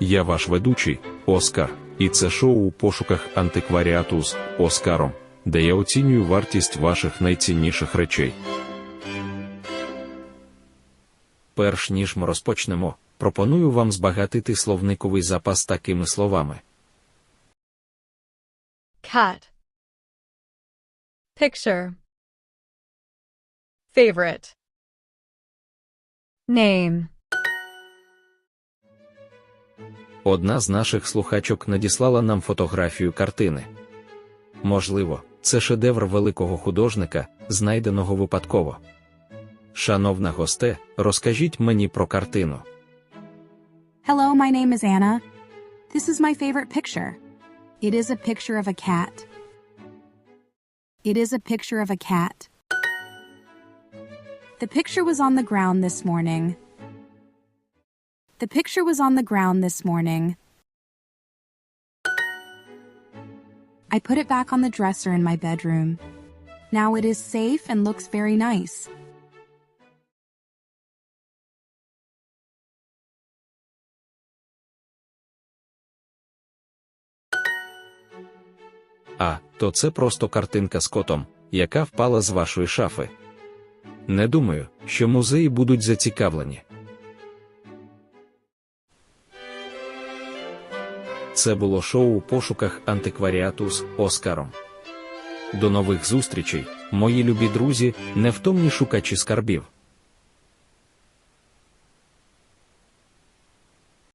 Я ваш ведучий, Оскар, і це шоу у пошуках антикваріату з Оскаром, де я оцінюю вартість ваших найцінніших речей. Перш ніж ми розпочнемо, пропоную вам збагатити словниковий запас такими словами: cat picture. Favorite. Name одна з наших слухачок надіслала нам фотографію картини. Можливо, це шедевр великого художника, знайденого випадково. Шановна госте, розкажіть мені про картину. Hello, my name is Anna. This is my favorite picture. It is a picture of a cat. It is a picture of a cat. The picture was on the ground this morning. The picture was on the ground this morning. I put it back on the dresser in my bedroom. Now it is safe and looks very nice. А, то це просто картинка з котом, яка впала з вашої шафи. Не думаю, що музеї будуть зацікавлені. Це було шоу у пошуках антикваріату з Оскаром. До нових зустрічей, мої любі друзі, невтомні шукачі скарбів.